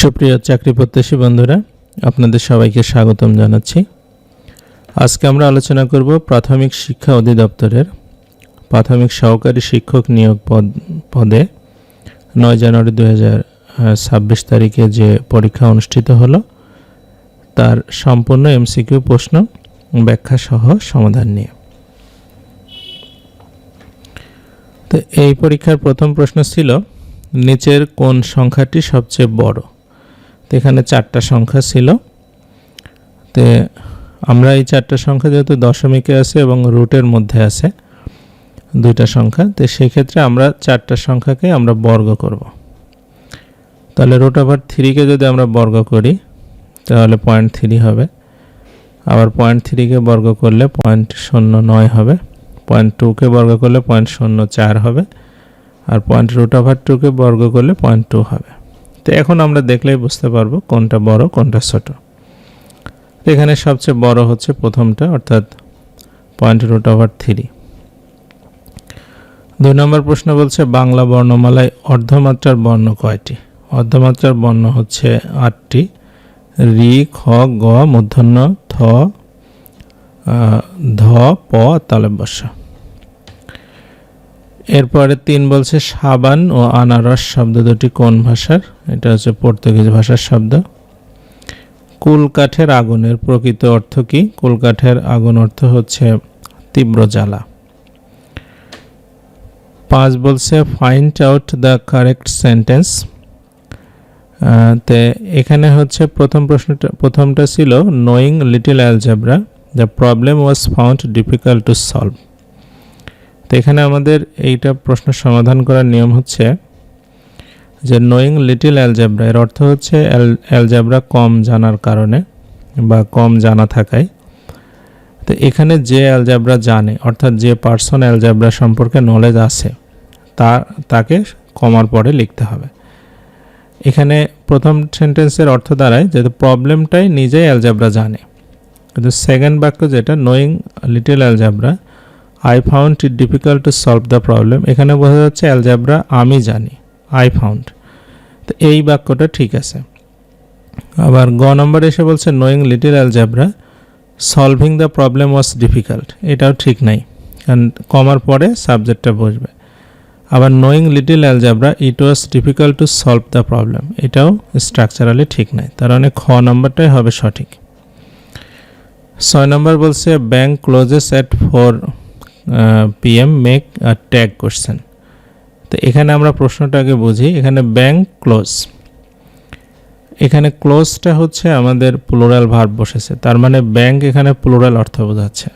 সুপ্রিয় চাকরি প্রত্যাশী বন্ধুরা, আপনাদের সবাইকে স্বাগতম জানাচ্ছি। আজকে আমরা আলোচনা করব প্রাথমিক শিক্ষা অধিদপ্তরের প্রাথমিক সহকারী শিক্ষক নিয়োগ পদ, পদে নয় জানুয়ারি দু ছাব্বিশ তারিখে যে পরীক্ষা অনুষ্ঠিত হলো, তার সম্পূর্ণ এমসিকিউ প্রশ্ন, ব্যাখ্যা সহ সমাধান নিয়ে। তো এই পরীক্ষার প্রথম প্রশ্ন ছিল নিচের কোন সংখ্যাটি সবচেয়ে বড়? তো এখানে চারটা সংখ্যা ছিল। তে আমরা এই চারটা সংখ্যা যেহেতু দশমিকে আছে এবং রুটের মধ্যে আছে দুইটা সংখ্যা, তো সেক্ষেত্রে আমরা চারটা সংখ্যাকে আমরা বর্গ করব। তাহলে রুট ওভার থ্রিকে যদি আমরা বর্গ করি, তাহলে পয়েন্ট থ্রি হবে। আবার পয়েন্ট থ্রিকে বর্গ করলে পয়েন্ট শূন্য নয় হবে। পয়েন্ট টুকে বর্গ করলে পয়েন্ট শূন্য চার হবে। আর পয়েন্ট রুট ওভার টুকে বর্গ করলে পয়েন্ট টু হবে। তো এখন আমরা দেখলেই বুঝতে পারব কোনটা বড়, কোনটা ছোট। এখানে সবচেয়ে বড় হচ্ছে প্রথমটা, অর্থাৎ পয়েন্ট রুট ওভার থ্রি দুই নম্বর প্রশ্ন বলছে, বাংলা বর্ণমালায় অর্ধমাত্রার বর্ণ কয়টি? অর্ধমাত্রার বর্ণ হচ্ছে আটটি। রি, খ, গ মূর্ধন্য থ ধ, প তালেব বসা এরপরে তিন বলছে সাবান ও আনারস শব্দ দুটি কোন ভাষার? এটা হচ্ছে পর্তুগিজ ভাষার শব্দ। কুলকাঠের আগুনের প্রকৃত অর্থ কি? কুলকাঠের আগুন অর্থ হচ্ছে তীব্র জ্বালা। পাঁচ বলছে find out the correct sentence তে এখানে হচ্ছে প্রথম প্রশ্নটা, প্রথমটা ছিল knowing little algebra the problem was found difficult to solve তো এখানে আমাদের এইটা প্রশ্ন সমাধান করার নিয়ম হচ্ছে যে নোয়িং লিটল অ্যালজাবরা এর অর্থ হচ্ছে অ্যালজাবরা কম জানার কারণে বা কম জানা থাকায়। তো এখানে যে অ্যালজাবরা জানে, অর্থাৎ যে পার্সন অ্যালজাবরা সম্পর্কে নলেজ আছে, তা, তাকে কমার পরে লিখতে হবে। এখানে প্রথম সেন্টেন্সের অর্থ দাঁড়ায় যে প্রবলেমটাই নিজেই অ্যালজাবরা জানে। কিন্তু সেকেন্ড বাক্য যেটা knowing little algebra I found it difficult to solve the problem এখানে বোঝা যাচ্ছে অ্যালজাবরা আমি জানি। আই ফাউন্ড তো এই বাক্যটা ঠিক আছে। আবার গ নম্বর এসে বলছে knowing little algebra solving the problem was difficult এটাও ঠিক নাই। কারণ কমার পরে সাবজেক্টটা বসবে। আবার knowing little algebra it was difficult to solve the problem এটাও স্ট্রাকচারালি ঠিক নাই। তার মানে খ নম্বরটাই হবে সঠিক। ছয় নম্বর বলছে bank closes at four PM make tag question তো এখানে আমরা প্রশ্নটাকে বুঝি। এখানে ব্যাংক ক্লোজ এখানে ক্লোজটা হচ্ছে আমাদের প্লোরাল ভার্ব বসেছে। তার মানে ব্যাংক এখানে প্লোরাল অর্থ বোঝাচ্ছে।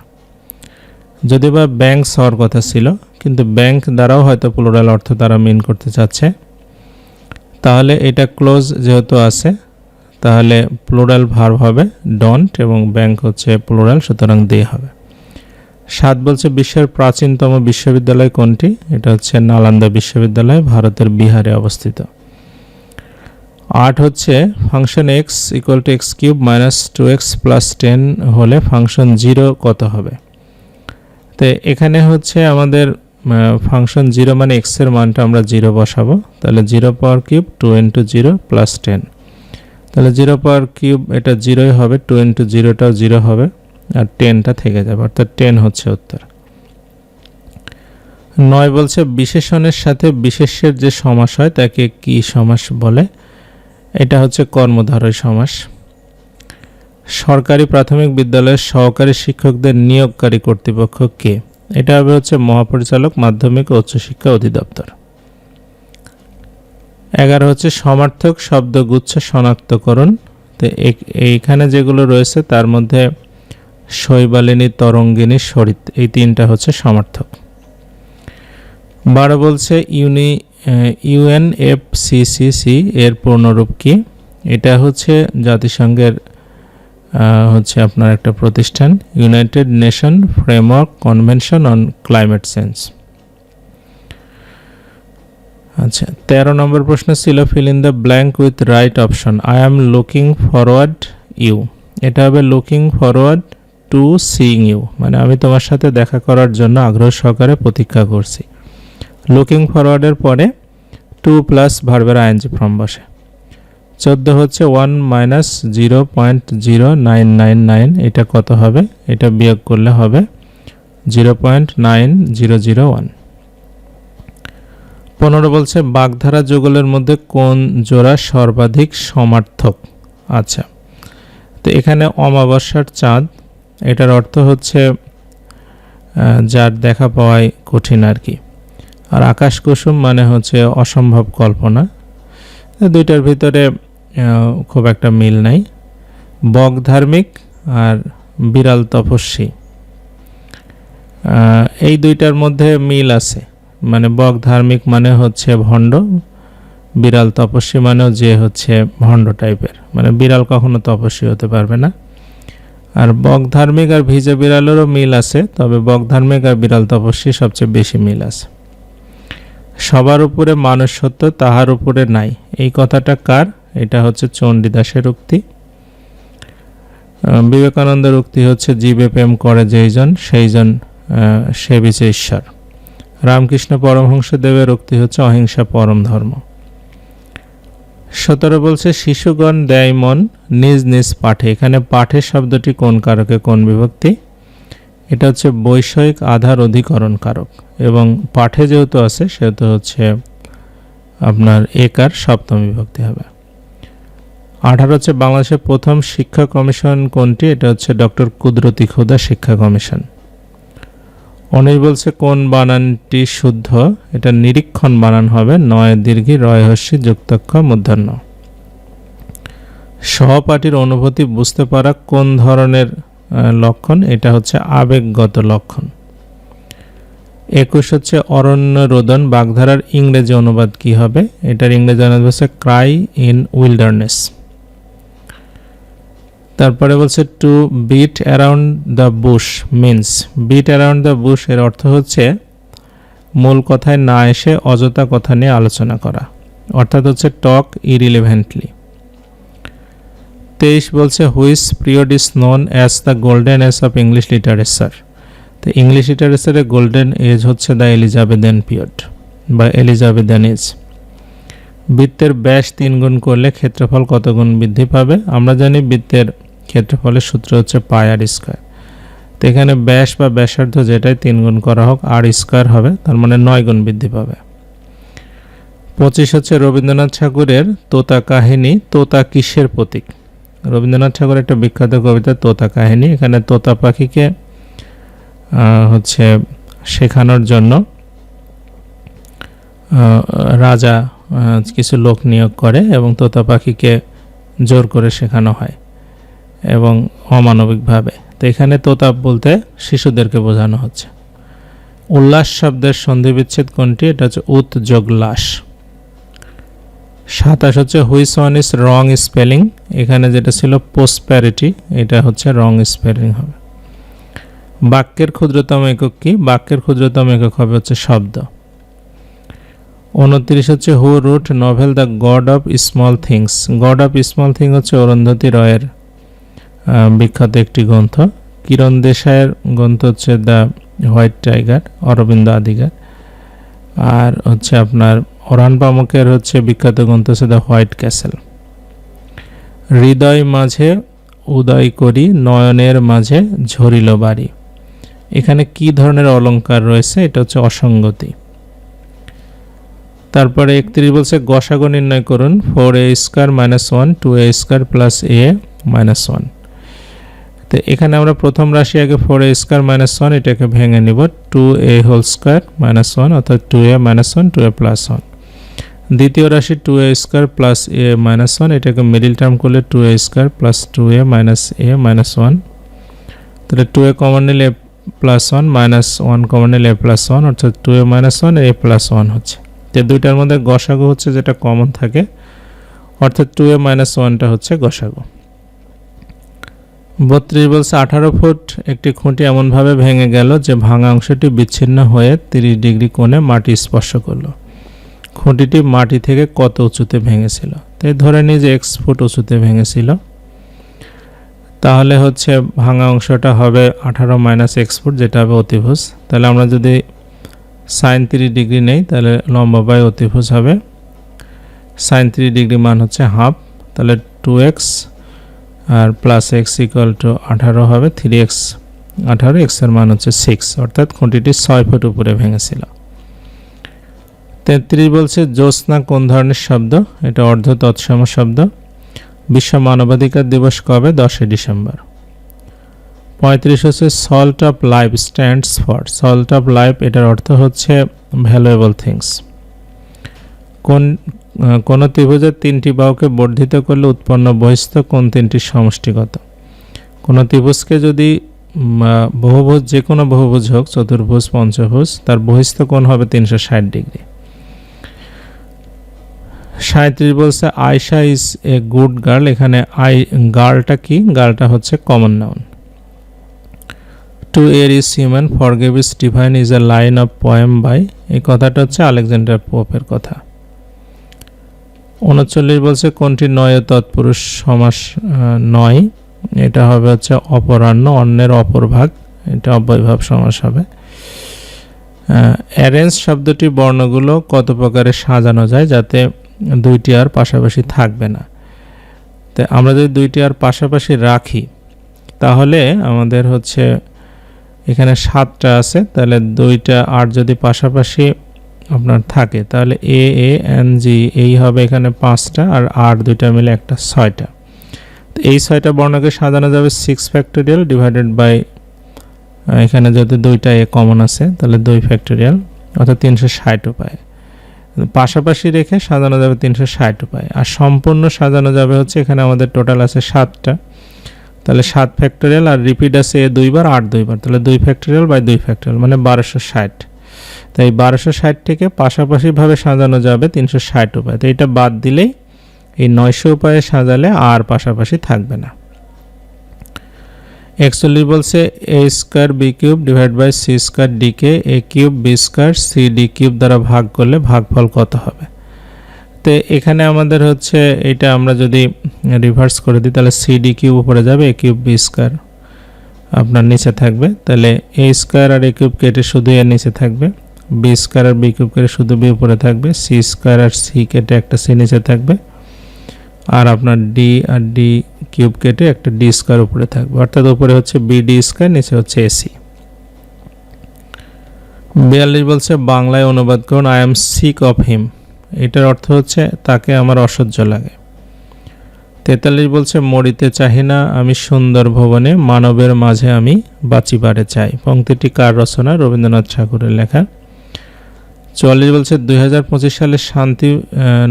যদি বা ব্যাংক হওয়ার কথা ছিল, কিন্তু ব্যাংক দ্বারাও হয়তো প্লোরাল অর্থ তারা মিন করতে চাচ্ছে। তাহলে এটা ক্লোজ যেহেতু আছে, তাহলে প্লোরাল ভার্ব হবে ডন্ট এবং ব্যাংক হচ্ছে প্লোরাল সুতরাং দে হবে। সাত বলছে বিশ্বের প্রাচীনতম বিশ্ববিদ্যালয় কোনটি? এটা হচ্ছে নালান্দা বিশ্ববিদ্যালয়, ভারতের বিহারে অবস্থিত। আট হচ্ছে function x equal to x cube minus two x plus ten হলে ফাংশন জিরো কত হবে? তো এখানে হচ্ছে আমাদের ফাংশন জিরো মানে এক্সের মানটা আমরা জিরো বসাবো। তাহলে zero power cube two into zero plus ten তাহলে জিরো পাওয়ার কিউব এটা জিরোই হবে টু ইন্টু জিরোটাও জিরো হবে। আর টেনটা থেকে যাবে, অর্থাৎ টেন হচ্ছে উত্তর। নয় বলছে, বিশেষণের সাথে বিশেষ্যের যে সমাস হয়, তাকে কি সমাস বলে? এটা হচ্ছে কর্মধারয় সমাস। সরকারি প্রাথমিক বিদ্যালয়ের সহকারী শিক্ষকদের নিয়োগকারী কর্তৃপক্ষ কে? এটা হবে হচ্ছে মহাপরিচালক, মাধ্যমিক ও উচ্চশিক্ষা অধিদপ্তর। এগারো হচ্ছে সমার্থক শব্দগুচ্ছ শনাক্তকরণ। তো এইখানে যেগুলো রয়েছে, তার মধ্যে শৈবালিনী তরঙ্গিনী সরিত এই তিনটা হচ্ছে সমার্থক। বারো বলছে ইউনি ইউএনএফসিসিসি এর পূর্ণরূপ কি? এটা হচ্ছে জাতিসংঘের হচ্ছে আপনার একটা প্রতিষ্ঠান, United Nation framework convention on climate change. আচ্ছা তেরো নম্বর প্রশ্ন ছিল fill in the blank with right option I am looking forward you এটা হবে looking forward to seeing you মানে আমি তোমার সাথে দেখা করার জন্য আগ্রহ সহকারে প্রতীক্ষা করছি। লুকিং ফরওয়ার্ডের পরে টু প্লাস ভার্বের আইএনজি ফর্ম বসে। চোদ্দ হচ্ছে one minus zero point zero nine nine nine এটা কত হবে? এটা বিয়োগ করলে হবে zero point nine zero zero one পনেরো বলছে বাগধারা যুগলের মধ্যে কোন জোড়া সর্বাধিক সমার্থক? আচ্ছা তো এখানে অমাবস্যার চাঁদ এটার অর্থ হচ্ছে যার দেখা পাওয়াই কঠিন আর কি। আর আকাশ কুসুম মানে হচ্ছে অসম্ভব কল্পনা। দুইটার ভিতরে খুব একটা মিল নাই। বক ধার্মিক আর বিড়াল তপস্বী। এই দুইটার মধ্যে মিল আছে। মানে বক ধার্মিক মানে হচ্ছে ভণ্ড, বিড়াল তপস্বী মানেও যে হচ্ছে ভণ্ড টাইপের মানে বিড়াল কখনো তপস্বী হতে পারবে না। আর বক ধার্মিক আর ভিজে বিড়ালেরও মিল আছে, তবে বক ধার্মিক আর বিড়াল তপস্বী সবচেয়ে বেশি মিল আছে। সবার উপরে মানুষ সত্য, তাহার উপরে নাই। এই কথাটা কার? এটা হচ্ছে চণ্ডীদাসের উক্তি। বিবেকানন্দের উক্তি হচ্ছে, জীবে প্রেম করে যেইজন, সেইজন সে বিচে ঈশ্বর। রামকৃষ্ণ পরমহংসদেবের উক্তি হচ্ছে, অহিংসা পরম ধর্ম। সতেরো বলছে, শিশুগণ দেয় মন নিজ নিজ পাঠে। এখানে পাঠের শব্দটি কোন কারকে, কোন বিভক্তি? এটা হচ্ছে বৈষয়িক আধার অধিকরণ কারক। এবং পাঠে যেহেতু আছে, সেহেতু হচ্ছে আপনার একার সপ্তম বিভক্তি হবে। আঠারো হচ্ছে, বাংলাদেশের প্রথম শিক্ষা কমিশন কোনটি? এটা হচ্ছে ডক্টর কুদরতি খুদা শিক্ষা কমিশন। উনিশ বলছে, কোন বানানটি শুদ্ধ? এটা নিরীক্ষণ বানান হবে। নয়, দীর্ঘি রয় হস্যি যুক্তাক্ষ মূর্ধন্য সহপাঠীর অনুভূতি, বুঝতে পারা কোন ধরনের লক্ষণ? এটা হচ্ছে আবেগগত লক্ষণ। একুশ হচ্ছে অরণ্য রোদন বাগধারার ইংরেজি অনুবাদ কি হবে? এটার ইংরেজি অনুবাদ হচ্ছে ক্রাই ইন উইল্ডারনেস। তারপরে বলছে to beat around the bush means beat around the bush এর অর্থ হচ্ছে মূল কথায় না এসে অযথা কথা নিয়ে আলোচনা করা, অর্থাৎ হচ্ছে টক ইরিলেভেন্টলি তেইশ বলছে which period is known as the golden age of English literature তো ইংলিশ লিটারেচারের গোল্ডেন এজ হচ্ছে দ্য এলিজাবেদেন পিরিয়ড বা এলিজাবেদেন এজ বৃত্তের ব্যাস তিন গুণ করলে ক্ষেত্রফল কত গুণ বৃদ্ধি পাবে? আমরা জানি বৃত্তের ক্ষেত্রফলের সূত্র হচ্ছে পাই আর স্কোয়ার। তো এখানে ব্যাস বা ব্যাসার্ধ যেটাই তিন গুণ করা হোক, আর স্কোয়ার হবে, তার মানে নয় গুণ বৃদ্ধি পাবে। পঁচিশ হচ্ছে রবীন্দ্রনাথ ঠাকুরের তোতা কাহিনী, তোতা কিসের প্রতীক? রবীন্দ্রনাথ ঠাকুরের একটা বিখ্যাত কবিতা, তোতা কাহিনী। এখানে তোতা পাখিকে হচ্ছে শেখানোর জন্য রাজা কিছু লোক নিয়োগ করে এবং তোতা পাখিকে জোর করে শেখানো হয়। এবং অমানবিকভাবে। তো এখানে তোতাপ বলতে শিশুদেরকে বোঝানো হচ্ছে। উল্লাস শব্দের সন্ধিবিচ্ছেদ কোনটি? এটা হচ্ছে উৎযোগলাস। সাতাশ হচ্ছে which one is wrong spelling. এখানে যেটা ছিল পোস্প্যারিটি এটা হচ্ছে রং স্পেলিং হবে। বাক্যের ক্ষুদ্রতম একক কি? বাক্যের ক্ষুদ্রতম একক হবে হচ্ছে শব্দ। উনত্রিশ হচ্ছে who wrote novel the god of small things. God of small thing হচ্ছে অরুন্ধতী রয়ের বিখ্যাত একটি গ্রন্থ, কিরণ দেশাইয়ের গ্রন্থ হচ্ছে দ্য হোয়াইট টাইগার, অরবিন্দ আদিগার আর হচ্ছে আপনার ওরান পামকের হচ্ছে বিখ্যাত গ্রন্থ হচ্ছে দ্য হোয়াইট ক্যাসেল। হৃদয় মাঝে উদয় করি, নয়নের মাঝে ঝরিল বাড়ি। এখানে কি ধরনের অলঙ্কার রয়েছে? এটা হচ্ছে অসঙ্গতি। তারপরে একত্রিশ বলছে, গসাগু নির্ণয় করুন, four a square minus one, two a square plus a minus one. তো এখানে আমরা প্রথম রাশি আগে four a square minus one এটাকে ভেঙে নিব। Two a whole square minus one অর্থাৎ two a minus one two a plus one দ্বিতীয় রাশি two a square plus a minus one এটাকে মিডিল টার্ম করলে two a square plus two a minus a minus one তাহলে two এ common নিলে plus one minus one common নিলে a plus one অর্থাৎ two a minus one a plus one হচ্ছে। তো দুইটার মধ্যে গসাগু হচ্ছে যেটা কমন থাকে, অর্থাৎ টু এ মাইনাস ওয়ানটা হচ্ছে গসাগু। বত্রিশ বলছে আঠারো ফুট, একটি খুঁটি এমনভাবে ভেঙে গেল যে ভাঙা অংশটি বিচ্ছিন্ন হয়ে তিরিশ ডিগ্রি কোণে মাটি স্পর্শ করল। খুঁটিটি মাটি থেকে কত উঁচুতে ভেঙেছিল? তাই ধরে নিই যে এক্স ফুট উঁচুতে ভেঙেছিল। তাহলে হচ্ছে ভাঙা অংশটা হবে আঠারো মাইনাস এক্স ফুট, যেটা হবে অতিভুজ। তাহলে আমরা যদি সাইন তিরিশ ডিগ্রি নেই, তাহলে লম্বা বাই অতিভুজ হবে। সাইন তিরিশ ডিগ্রি মান হচ্ছে হাফ, তাহলে টু এক্স আর প্লাস এক্স ইকুয়াল টু আঠারো হবে থ্রি এক্স আঠারো এক্সের মান হচ্ছে সিক্স অর্থাৎ খুঁটিটি ছয় ফুট উপরে ভেঙেছিল। তেত্রিশ বলছে, জ্যোৎস্না কোন ধরনের শব্দ? এটা অর্ধ তৎসম শব্দ। বিশ্ব মানবাধিকার দিবস কবে? দশই ডিসেম্বর। পঁয়ত্রিশ হচ্ছে salt of life stands for salt of life এটার অর্থ হচ্ছে ভ্যালুয়েবল থিংস কোন কোন ত্রিভুজের তিনটি বাহুকে বর্ধিত করলে উৎপন্ন বহিস্থ কোন তিনটি সমষ্টিগত। কোন ত্রিভুজকে যদি বহুভুজ যে কোনো বহুভুজ হোক, চতুর্ভুজ, পঞ্চভুজ, তার বহিস্থ কোণ হবে তিনশো ষাট ডিগ্রি। সাঁত্রিশ বলছে Ayesha is a good girl, এখানে আই, গার্লটা কি? গার্লটা হচ্ছে common noun. To err is human, forgive is divine, is a line of poem by, এই কথাটা হচ্ছে আলেকজান্ডার পোপের কথা। উনচল্লিশ বলছে, কোনটি নয় তৎপুরুষ সমাস নয়। এটা হবে হচ্ছে অপরাহ্ন, অন্যের অপর ভাগ এটা অব্যয়ভাব সমাস হবে। অ্যারেঞ্জ শব্দটি বর্ণগুলো কত প্রকারে সাজানো যায় যাতে দুইটি আর পাশাপাশি থাকবে না। তো আমরা যদি দুইটি আর পাশাপাশি রাখি, তাহলে আমাদের হচ্ছে এখানে সাতটা আছে, তাহলে দুইটা আর যদি পাশাপাশি আপনার থাকে, তাহলে এ এ এন জি এই হবে এখানে পাঁচটা আর আর দুইটা মিলে একটা ছয়টা। তো এই ছয়টা বর্ণকে সাজানো যাবে সিক্স ফ্যাক্টোরিয়াল ডিভাইডেড বাই এখানে যদি দুইটা এ কমন আছে, তাহলে দুই ফ্যাক্টোরিয়াল অর্থাৎ তিনশো ষাট উপায়। পাশাপাশি রেখে সাজানো যাবে তিনশো ষাট উপায়। আর সম্পূর্ণ সাজানো যাবে হচ্ছে এখানে আমাদের টোটাল আছে সাতটা। তাহলে সাত ফ্যাক্টোরিয়াল আর রিপিট আছে এ দুইবার আট দুইবার। তাহলে দুই ফ্যাক্টোরিয়াল বাই দুই ফ্যাক্টোরিয়াল মানে বারোশো ষাট। তাই বারোশো ষাট থেকে পাশাপাশিভাবে সাজানো যাবে তিনশো ষাট উপায়। তো এটা বাদ দিলেই এই নয়শো উপায়ে সাজালে আর পাশাপাশি থাকবে না। একচল্লিশ বলছে a square b cube divide by c square decay a cube b square c d cube দ্বারা ভাগ করলে ভাগফল কত হবে? তো এখানে আমাদের হচ্ছে এটা আমরা যদি রিভার্স করে দিই, তাহলে সি ডি কিউব উপরে যাবে এ কিউব বি স্কোয়ার আপনার নিচে থাকবে। তাহলে এ স্কোয়ার আর এ কিউব কেটে শুধু এর নিচে থাকবে। বি স্কোয়ার আর বি কিউব কেটে শুধু বি উপরে থাকবে সি স্কোয়ার আর সি কেটে একটা সি নিচে থাকবে, আর আপনার ডি আর ডি কিউব কেটে একটা ডি স্কোয়ার উপরে থাকবে। অর্থাৎ উপরে হচ্ছে বি ডি স্কোয়ার নিচে হচ্ছে এসি বিয়াল্লিশ বলছে, বাংলায় অনুবাদ করুন I am sick of him এটার অর্থ হচ্ছে, তাকে আমার অসহ্য লাগে। তেতাল্লিশ বলছে, মরিতে চাহি না, আমি সুন্দর ভবনে, মানবের মাঝে আমি বাঁচিবারে চাই। পংক্তিটি কার রচনা? রবীন্দ্রনাথ ঠাকুরের লেখা। চুয়াল্লিশ বলছে দুই হাজার পঁচিশ সালে শান্তি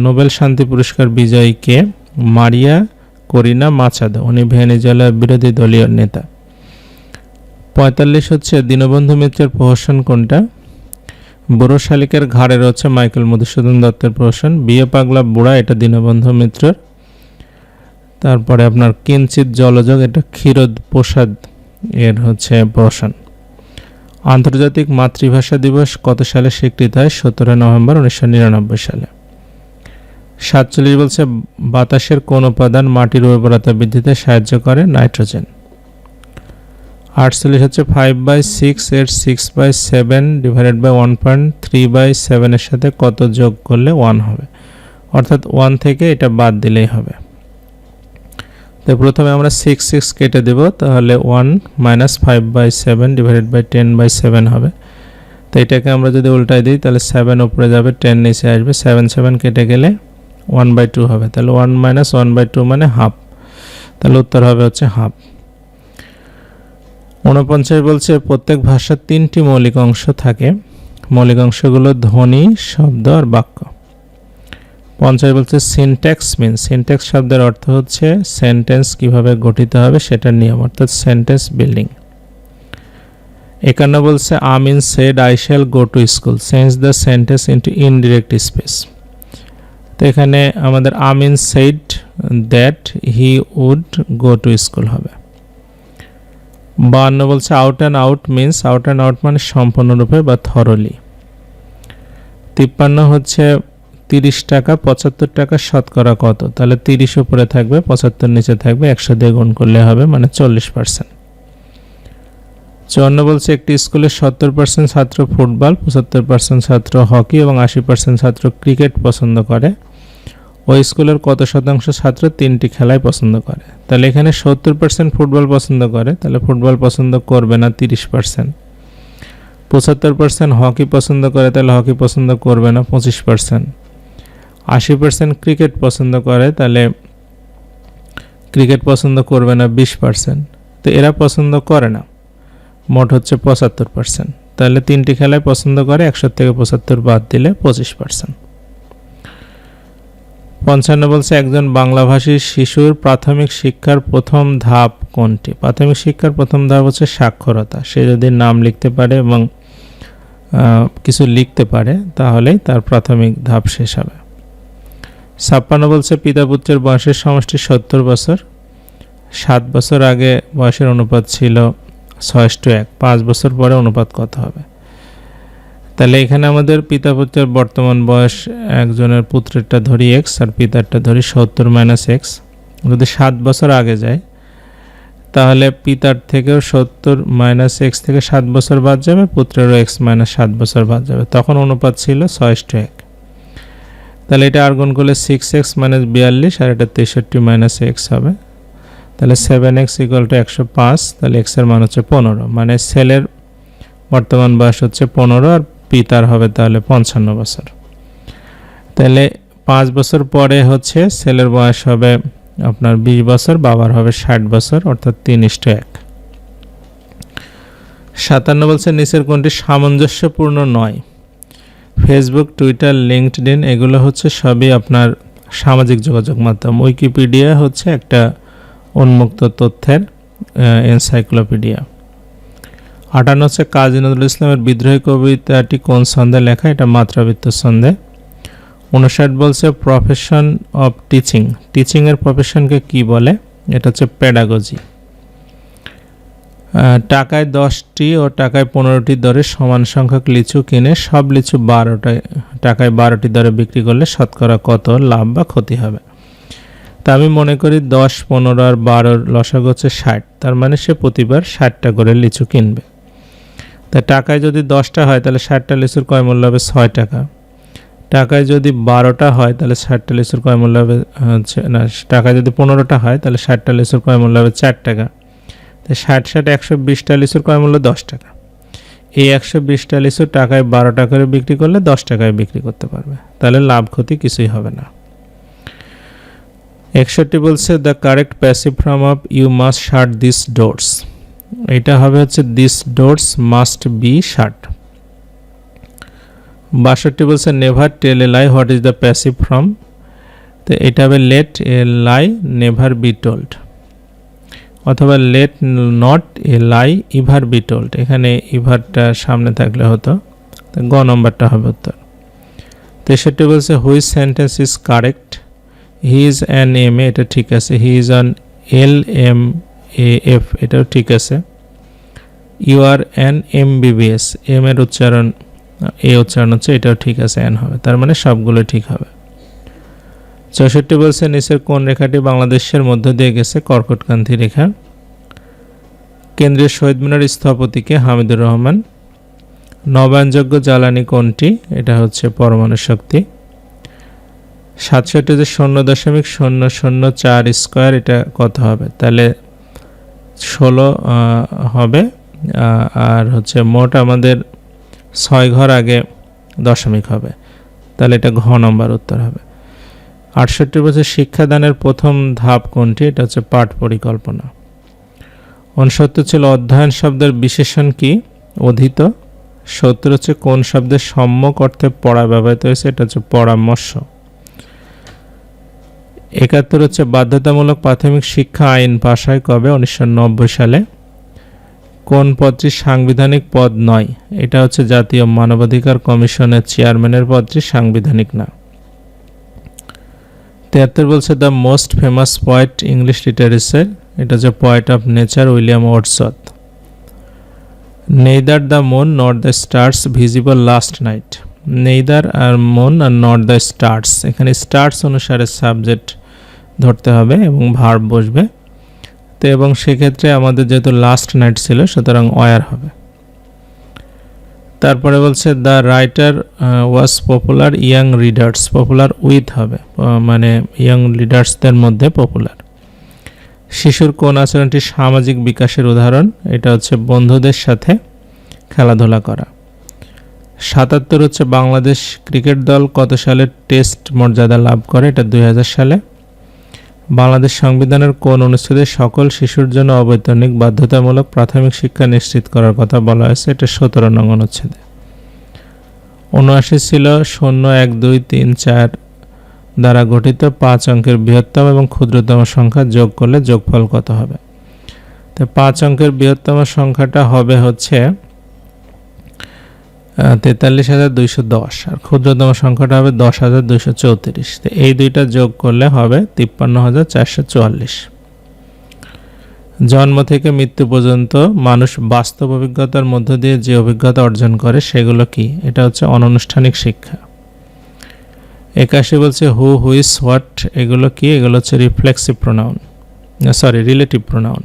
নোবেল শান্তি পুরস্কার বিজয়ীকে মারিয়া করিনা মাচাদো উনি ভেনেজুয়েলার বিরোধী দলীয় নেতা। পঁয়তাল্লিশ হচ্ছে দীনবন্ধু মিত্রের প্রহসন কোনটা? বুড়ো শালিকের ঘাড়ের হচ্ছে মাইকেল মধুসূদন দত্তের প্রহসন। বিয়ে পাগলা বুড়া, এটা দীনবন্ধু মিত্রের। তারপরে আপনার কিঞ্চিত জলযোগ, এটা ক্ষীরোদ প্রসাদ এর হচ্ছে প্রহসন। আন্তর্জাতিক মাতৃভাষা দিবস কত সালে স্বীকৃত হয়? সতেরো নভেম্বর উনিশশো নিরানব্বই সালে। সাতচল্লিশ বলছে, বাতাসের কোন উপাদান মাটির উর্বরতা বৃদ্ধিতে সাহায্য করে? নাইট্রোজেন। আটচল্লিশ হচ্ছে ফাইভ বাই সিক্স এর six by seven divided by one point three by সেভেনের সাথে কত যোগ করলে ওয়ান হবে? অর্থাৎ ওয়ান থেকে এটা বাদ দিলেই হবে। তো প্রথমে আমরা সিক্স সিক্স কেটে দেব, তাহলে one minus five by seven divided by ten by seven হবে। তো এটাকে আমরা যদি উল্টাই দিই, তাহলে সেভেন উপরে যাবে টেন নিচে আসবে। সেভেন সেভেন কেটে গেলে ওয়ান বাই টু হবে। তাহলে one minus one by two মানে হাফ তাহলে উত্তর হবে হচ্ছে হাফ ঊনপঞ্চাশ বলছে, প্রত্যেক ভাষার তিনটি মৌলিক অংশ থাকে। মৌলিক অংশগুলো ধ্বনি, শব্দ আর বাক্য। পঞ্চাশ বলছে সিনট্যাক্স মিন সিনট্যাক্স শব্দের অর্থ হচ্ছে সেন্টেন্স কীভাবে গঠিত হবে সেটার নিয়ম, অর্থাৎ সেন্টেন্স বিল্ডিং একান্ন বলছে Amin said I shall go to school sense the sentence into indirect speech তো এখানে আমাদের Amin said that he would go to school হবে। বান্ন বলছে out and out means out and out মানে সম্পূর্ণরূপে বা থরলি তিপ্পান্ন হচ্ছে তিরিশ টাকা, পঁচাত্তর টাকা শতকরা কত? তাহলে তিরিশ উপরে থাকবে, পঁচাত্তর নিচে থাকবে, একশো দিয়ে গুণ করলে হবে মানে চল্লিশ পার্সেন্ট চুয়ান্ন বলছে একটি স্কুলে সত্তর পার্সেন্ট ছাত্র ফুটবল, পঁচাত্তর পার্সেন্ট ছাত্র হকি এবং আশি পার্সেন্ট ছাত্র ক্রিকেট পছন্দ করে। ওই স্কুলের কত শতাংশ ছাত্র তিনটি খেলাই পছন্দ করে। তাহলে এখানে সত্তর পার্সেন্ট ফুটবল পছন্দ করে, তাহলে ফুটবল পছন্দ করবে না তিরিশ পার্সেন্ট পঁচাত্তর পার্সেন্ট হকি পছন্দ করে, তাহলে হকি পছন্দ করবে না পঁচিশ পার্সেন্ট আশি পার্সেন্ট ক্রিকেট পছন্দ করে, তাহলে ক্রিকেট পছন্দ করবে না বিশ পার্সেন্ট তো এরা পছন্দ করে না, মোট হচ্ছে পঁচাত্তর পার্সেন্ট তাহলে তিনটি খেলায় পছন্দ করে, একশো থেকে পঁচাত্তর বাদ দিলে পঁচিশ পার্সেন্ট পঞ্চান্ন বলছে, একজন বাংলাভাষী শিশুর প্রাথমিক শিক্ষার প্রথম ধাপ কোনটি? প্রাথমিক শিক্ষার প্রথম ধাপ হচ্ছে সাক্ষরতা। সে যদি নাম লিখতে পারে এবং কিছু লিখতে পারে, তাহলেই তার প্রাথমিক ধাপ শেষ হবে। ছাপ্পান্ন বলছে, পিতা পুত্রের বয়সের সমষ্টি সত্তর বছর। সাত বছর আগে বয়সের অনুপাত ছিল ছয় টু এক। পাঁচ বছর পরে অনুপাত কত হবে? তাহলে এখানে আমাদের পিতা পুত্রের বর্তমান বয়স একজনের পুত্রেরটা ধরি এক্স আর পিতারটা ধরি সত্তর মাইনাস এক্স যদি সাত বছর আগে যায়, তাহলে পিতার থেকেও সত্তর মাইনাস এক্স থেকে সাত বছর বাদ যাবে, পুত্রেরও এক্স মাইনাস সাত বছর বাদ যাবে। তখন অনুপাত ছিল ছয় টু এক। তাহলে এটা আর্গুন করলে সিক্স এক্স মাইনাস বিয়াল্লিশ আর এটা তেষট্টি মাইনাস এক্স হবে। তাহলে সেভেন এক্স ইকুয়াল টু একশো পাঁচ, তাহলে এক্সের মান হচ্ছে পনেরো। মানে সেলের বর্তমান বয়স হচ্ছে পনেরো আর পিতার হবে তাহলে পঞ্চান্ন বছর। তাহলে পাঁচ বছর পরে হচ্ছে ছেলের বয়স হবে আপনার বিশ বছর, বাবার হবে ষাট বছর, অর্থাৎ তিন ইষ্ট এক। সাতান্ন বলছে নিচের কোনটি সামঞ্জস্যপূর্ণ নয়? ফেসবুক টুইটার লিঙ্কডইন এগুলো হচ্ছে সবই আপনার সামাজিক যোগাযোগ মাধ্যম। উইকিপিডিয়া হচ্ছে একটা উন্মুক্ত তথ্যের এনসাইক্লোপিডিয়া আটান্ন হচ্ছে কাজী নজরুল ইসলামের বিদ্রোহী কবিতাটি কোন ছন্দে লেখা? এটা মাত্রাবৃত্ত ছন্দে। উনষাট বলছে প্রফেশন অফ টিচিং টিচিংয়ের প্রফেশনকে কি বলে? এটা হচ্ছে প্যাডাগজি টাকায় দশটি ও টাকায় পনেরোটি দরে সমান সংখ্যক লিচু কিনে সব লিচু বারোটা, টাকায় বারোটি দরে বিক্রি করলে শতকরা কত লাভ বা ক্ষতি হবে? তা আমি মনে করি দশ, পনেরো আর বারোর লসাগ হচ্ছে ষাট, তার মানে সে প্রতিবার ষাটটা করে লিচু কিনবে। তা টাকায় যদি দশটা হয় তাহলে ষাটটা লিচুর কয় মূল্য হবে ছয় টাকা। টাকায় যদি বারোটা হয় তাহলে ষাটটা লিচুর কয় মূল্য হবে হচ্ছে না, টাকায় যদি পনেরোটা হয় তাহলে ষাটটা লিচুর কয় মূল্য হবে চার টাকা। তো ষাট ষাট একশো বিশটা লিচুর কয় মূল্য দশ টাকা। এই একশো বিশটা লিচু টাকায় বারো টাকা করে বিক্রি করলে দশ টাকায় বিক্রি করতে পারবে। তাহলে লাভ ক্ষতি কিছুই হবে না। একষট্টি বলছে the correct passive form of you must shut this doors এটা হবে হচ্ছে this doors must be shut বাষট্টি বলছে never tell a lie what is the passive form তো এটা হবে let a lie never be told অথবা let not a lie ever be told এখানে ইভারটা সামনে থাকলে হতো গ নম্বরটা হবে উত্তর। তেষট্টি বলছে which sentence is correct he is an M A এটা ঠিক আছে। He is an L M A F এটাও ঠিক আছে। You are an M BBS M এর উচ্চারণ এ উচ্চারণ হচ্ছে, এটাও ঠিক আছে অ্যান হবে। তার মানে সবগুলো ঠিক হবে। চৌষট্টি বলছে, নিচের কোন রেখাটি বাংলাদেশের মধ্য দিয়ে গেছে? কর্কটকান্তি রেখা। কেন্দ্রীয় শহীদ মিনার স্থপতিকে হামিদুর রহমান। নবায়নযোগ্য জ্বালানি কোনটি? এটা হচ্ছে পরমাণু শক্তি। সাতষট্টি যে শূন্য দশমিক শূন্য শূন্য চার স্কোয়ার, এটা কত হবে? তাহলে ষোলো হবে আর হচ্ছে মোট আমাদের ছয় ঘর আগে দশমিক হবে। তাহলে এটা ঘ নম্বর উত্তর হবে। আটষট্টি বছর শিক্ষাদানের প্রথম ধাপ কোনটি? এটা হচ্ছে পাঠ পরিকল্পনা। উনসত্তর ছিল অধ্যয়ন শব্দের বিশেষণ কি? অধীত। সত্তর হচ্ছে কোন শব্দের সম্যক অর্থে পড়া ব্যবহৃত হয়েছে? এটা হচ্ছে পরামর্শ। একাত্তর হচ্ছে বাধ্যতামূলক প্রাথমিক শিক্ষা আইন পাশ হয় কবে? উনিশশো নব্বই সালে। কোন পদটি সাংবিধানিক পদ নয়? এটা হচ্ছে জাতীয় মানবাধিকার কমিশনের চেয়ারম্যানের পদটি, সাংবিধানিক না। তিয়াত্তর বলছে the most famous poet English literature এটা হচ্ছে poet of nature William Wordsworth neither the moon not the stars visible last night neither R moon আর নট দ্য স্টার্স এখানে স্টার্স অনুসারে সাবজেক্ট ধরতে হবে এবং ভার্ব বসবে। তো এবং সেক্ষেত্রে আমাদের যেহেতু লাস্ট নাইট ছিল, সুতরাং ওয়ার হবে। তারপরে বলছে the writer was popular young readers popular with হবে মানে ইয়াং লিডার্সদের মধ্যে পপুলার শিশুর কোন আচরণটি সামাজিক বিকাশের উদাহরণ? এটা হচ্ছে বন্ধুদের সাথে খেলাধুলা করা। সাতাত্তর হচ্ছে বাংলাদেশ ক্রিকেট দল কত সালে টেস্ট মর্যাদা লাভ করে? এটা দুই হাজার সালে। বাংলাদেশ সংবিধানের কোন অনুচ্ছেদে সকল শিশুর জন্য অবৈতনিক বাধ্যতামূলক প্রাথমিক শিক্ষা নিশ্চিত করার কথা বলা হয়েছে, এটা সতেরো নং অনুচ্ছেদে। উনআশি ছিল শূন্য এক দুই তিন চার দ্বারা গঠিত পাঁচ অঙ্কের বৃহত্তম এবং ক্ষুদ্রতম সংখ্যা যোগ করলে যোগফল কত হবে? তো পাঁচ অঙ্কের বৃহত্তম সংখ্যাটা হবে হচ্ছে তেতাল্লিশ হাজার দুইশো দশ আর ক্ষুদ্রতম সংখ্যাটা হবে দশ হাজার দুইশো চৌত্রিশ। তো এই দুইটা যোগ করলে হবে তিপ্পান্ন হাজার চারশো চুয়াল্লিশ। জন্ম থেকে মৃত্যু পর্যন্ত মানুষ বাস্তব অভিজ্ঞতার মধ্য দিয়ে যে অভিজ্ঞতা অর্জন করে সেগুলো কি? এটা হচ্ছে অনানুষ্ঠানিক শিক্ষা। একাশি বলছে হু হুইস হোয়াট এগুলো কি? এগুলো হচ্ছে reflexive pronoun sorry relative pronoun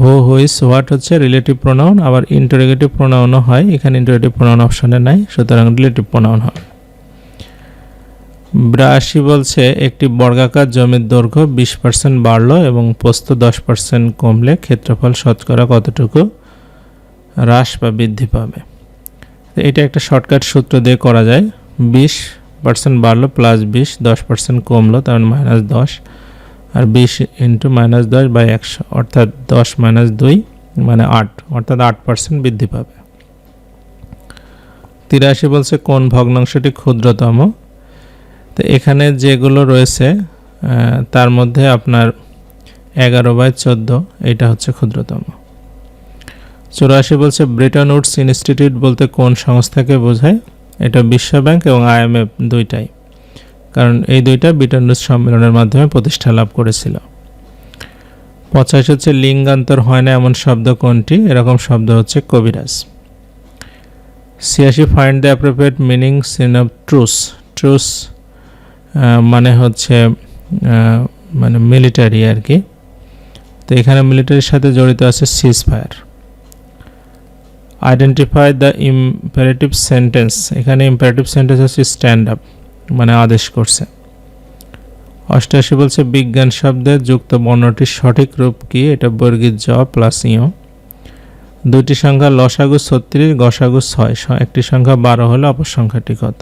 who whose what হচ্ছে রিলেটিভ প্রোনাউন আবার ইন্টারোগেটিভ প্রোনাউনও হয়, এখানে ইন্টারোগেটিভ প্রোনাউন অপশনে নাই, সুতরাং রিলেটিভ প্রোনাউন হবে। বিরাশি বলছে, একটি বর্গাকার জমির দৈর্ঘ্য বিশ পার্সেন্ট বাড়লো এবং পোস্ত দশ পার্সেন্ট কমলে ক্ষেত্রফল শতকরা কতটুকু? হ্রাস বা বৃদ্ধি পাবে। এটা একটা শর্টকাট সূত্র দিয়ে করা যায়। বিশ পার্সেন্ট বাড়লো প্লাস বিশ, দশ পার্সেন্ট কমলো, তার মাইনাস দশ। আর বিশ ইন্টু মাইনাস দশ বাই একশো, অর্থাৎ দশ মাইনাস দুই মানে আট, অর্থাৎ আট পার্সেন্ট বৃদ্ধি পাবে। তিরাশি বলছে কোন ভগ্নাংশটি ক্ষুদ্রতম? তো এখানে যেগুলো রয়েছে তার মধ্যে আপনার এগারো বাই চোদ্দ, এটা হচ্ছে ক্ষুদ্রতম। চুরাশি বলছে ব্রিটন উডস ইনস্টিটিউট বলতে কোন সংস্থাকে বোঝায়? এটা বিশ্ব ব্যাংক এবং আইএমএফ দুইটাই। কারণ এই দুইটা ব্রিটন উডস সম্মেলনের মাধ্যমে প্রতিষ্ঠা লাভ করেছিল। পঁচাশি হচ্ছে লিঙ্গান্তর হয় না এমন শব্দ কোনটি? এরকম শব্দ হচ্ছে কবিরাজ। ছিয়াশি find the appropriate meaning scene of truce truce মানে হচ্ছে মানে মিলিটারি আর কি। তো এখানে মিলিটারির সাথে জড়িত আছে cease fire identify the imperative sentence এখানে ইম্পারেটিভ সেন্টেন্স হচ্ছে স্ট্যান্ড আপ মানে আদেশ করছে। অষ্টাশি বলছে, বিজ্ঞান শব্দের যুক্ত বর্ণটির সঠিক রূপ কি? এটা বর্গীর জ প্লাস ইও দুইটি সংখ্যা লসাগু ছত্রিশ, গসাগু ছয়। একটি সংখ্যা বারো হলে অপর সংখ্যাটি কত?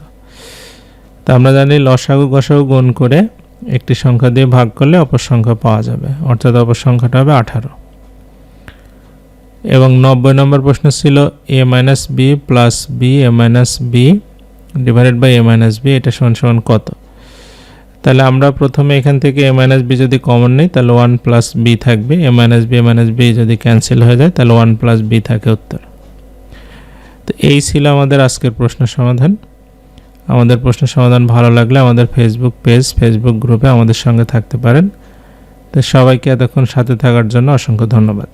তা আমরা জানি লসাগু, গসাগু গুণ করে একটি সংখ্যা দিয়ে ভাগ করলে অপর সংখ্যা পাওয়া যাবে। অর্থাৎ অপর সংখ্যাটা হবে আঠারো। এবং নব্বই নম্বর প্রশ্ন ছিল, A minus B plus B, A minus B divided by A minus B এটা সমান সমান কত? তাহলে আমরা প্রথমে এখান থেকে এ মাইনাস বি যদি কমন নেই, তাহলে ওয়ান প্লাস বি থাকবে। A minus B A minus B যদি ক্যান্সেল হয়ে যায়, তাহলে ওয়ান প্লাস বি থাকে উত্তর। তো এই ছিল আমাদের আজকের প্রশ্ন সমাধান। আমাদের প্রশ্ন সমাধান ভালো লাগলে আমাদের ফেসবুক পেজ ফেসবুক গ্রুপে আমাদের সঙ্গে থাকতে পারেন। তো সবাইকে এতক্ষণ সাথে থাকার জন্য অসংখ্য ধন্যবাদ।